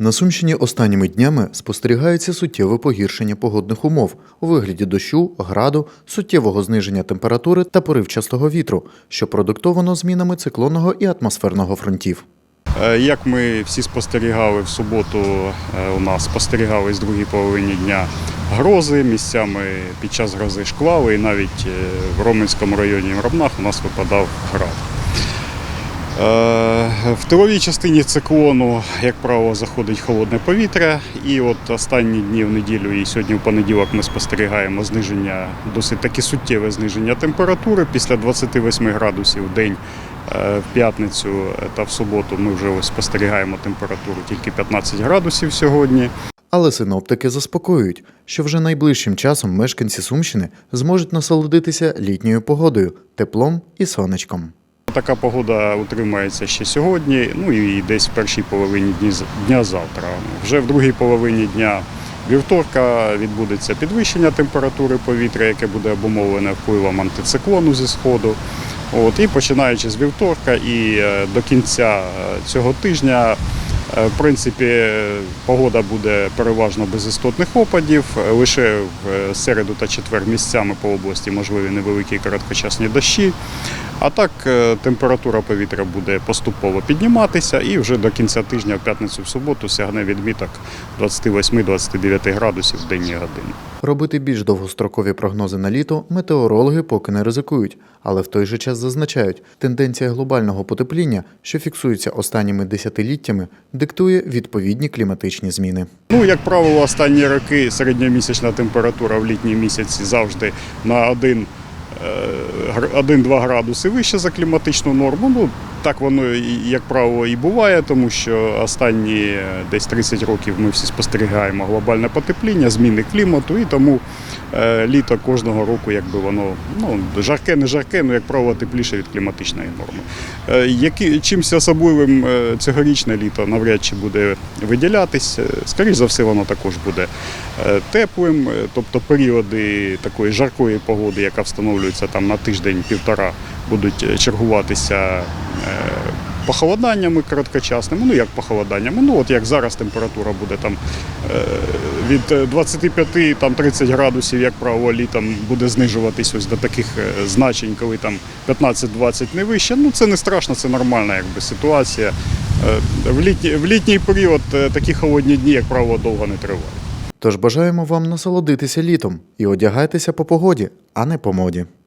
На Сумщині останніми днями спостерігається суттєве погіршення погодних умов у вигляді дощу, граду, суттєвого зниження температури та поривчастого вітру, що продиктовано змінами циклонного і атмосферного фронтів. Е, Як ми всі спостерігали в суботу, е, у нас спостерігались в другій половині дня грози, місцями під час грози шквали, і навіть е, в Роменському районі Ромнах у нас випадав град. Е, В тиловій частині циклону, як правило, заходить холодне повітря, і от останні дні в неділю і сьогодні в понеділок ми спостерігаємо зниження, досить таки суттєве зниження температури після 28 градусів в день. Е, В п'ятницю та в суботу ми вже спостерігаємо температуру тільки 15 градусів сьогодні. Але синоптики заспокоюють, що вже найближчим часом мешканці Сумщини зможуть насолодитися літньою погодою, теплом і сонечком. Така погода утримається ще сьогодні, ну і десь в першій половині дня завтра. Вже в другій половині дня вівторка відбудеться підвищення температури повітря, яке буде обумовлене впливом антициклону зі сходу. От, і починаючи з вівторка і е, до кінця е, цього тижня, в принципі, е, погода буде переважно без істотних опадів. Е, Лише в е, середу та четвер місцями по області можливі невеликі короткочасні дощі. А так е, температура повітря буде поступово підніматися і вже до кінця тижня, в п'ятницю, в суботу, сягне відміток 28-29 градусів в денні години. Робити більш довгострокові прогнози на літо метеорологи поки не ризикують, але в той же час зазначають, тенденція глобального потепління, що фіксується останніми десятиліттями, диктує відповідні кліматичні зміни. Ну, як правило, останні роки середньомісячна температура в літні місяці завжди на 1 1-2 градуси вище за кліматичну норму. Ну, так воно, як правило, і буває, тому що останні е, десь 30 років ми всі спостерігаємо глобальне потепління, зміни клімату, і тому е, літо кожного року, якби воно ну, жарке, не жарке, ну, як правило, тепліше від кліматичної норми. Е, які, чимось особливим цьогорічне літо навряд чи буде виділятись. Е, Скоріше за все, воно також буде теплим, тобто періоди такої жаркої погоди, яка встановлюється там на тиждень-півтора, будуть чергуватися похолоданнями короткочасними. Ну як похолоданнями? Ну от як зараз температура буде там е, від е, 25 там 30 градусів, як правило, літом буде знижуватись ось до таких е, значень, коли там 15-20 не вище. Ну це не страшно, це нормальна якби ситуація. Е, В літній, в літній період е, такі холодні дні, як правило, довго не тривають. Тож бажаємо вам насолодитися літом і одягайтеся по погоді, а не по моді.